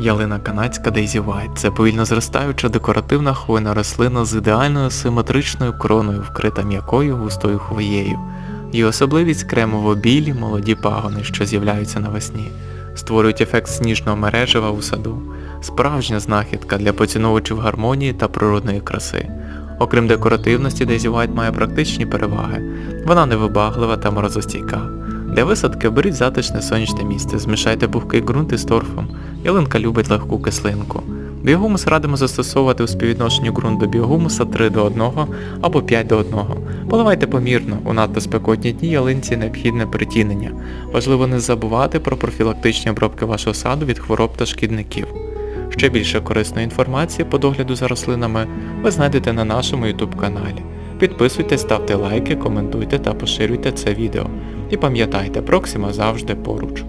Ялина канадська Daisy White – це повільно зростаюча декоративна хвойна рослина з ідеальною симетричною кроною, вкрита м'якою густою хвоєю. Її особливість кремово-білі молоді пагони, що з'являються навесні, створюють ефект сніжного мережева у саду. Справжня знахідка для поціновувачів гармонії та природної краси. Окрім декоративності, Daisy White має практичні переваги. Вона невибаглива та морозостійка. Для висадки оберіть затишне сонячне місце, змішайте пухкий ґрунт із торфом. Ялинка любить легку кислинку. Біогумус радимо застосовувати у співвідношенні ґрунт до біогумуса 3 до 1 або 5 до 1. Поливайте помірно, у надто спекотні дні ялинці необхідне притінення. Важливо не забувати про профілактичні обробки вашого саду від хвороб та шкідників. Ще більше корисної інформації по догляду за рослинами ви знайдете на нашому YouTube каналі. Підписуйтесь, ставте лайки, коментуйте та поширюйте це відео. І пам'ятайте, Проксима завжди поруч.